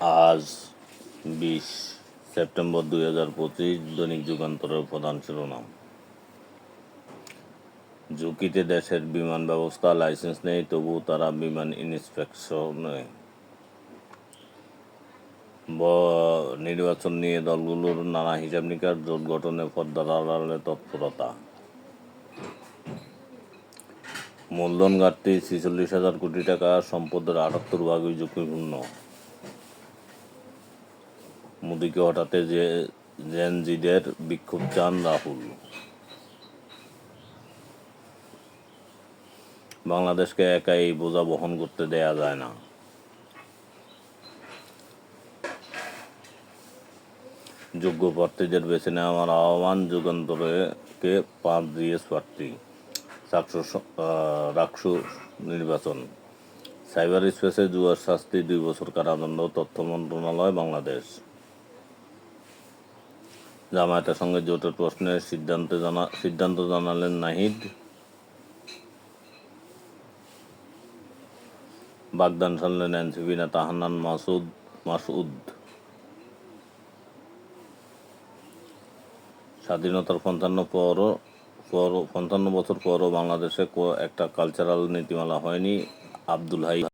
আজ বিশ সেপ্টেম্বর দুই হাজার পঁচিশ দৈনিক যুগান্তরের প্রধান শিরোনাম। ঝুঁকিতে দেশের বিমান ব্যবস্থা, লাইসেন্স নেই তবু তারা বিমান ইন্সপেকশনে নির্বাচন নিয়ে দলগুলোর নানা হিসাব নিকাশ, জোট গঠনে পদ্মার তৎপরতা। মূলধন ঘাটতি ছিচল্লিশ হাজার কোটি টাকা, সম্পদের আটাত্তর ভাগই ঝুঁকিপূর্ণ। মোদীকে হঠাতে যে জেনজিদের বিক্ষোভ চান রাহুল। বাংলাদেশকে একা এই বোঝা বহন করতে দেয়া যায় না। যোগ্য প্রার্থীদের বেছে নেওয়ার আহ্বান যুগান্তরকে পাঁচ জিএস প্রার্থী রাকসু নির্বাচন। সাইবার স্পেসে জুয়ার শাস্তি, দুই বছর কারাদণ্ড, তথ্য মন্ত্রণালয়, বাংলাদেশ। জামায়াতের সঙ্গে জোটের প্রশ্নে সিদ্ধান্তে জানা সিদ্ধান্ত জানালেন নাহিদ। বাগদান সারলেন এনসিপি নেতা হান্নান মাসুদ মাসুদ স্বাধীনতার পঞ্চান্ন পরও পর পঞ্চান্ন বছর পরও বাংলাদেশে একটা কালচারাল নীতিমালা হয়নি। আব্দুল হাই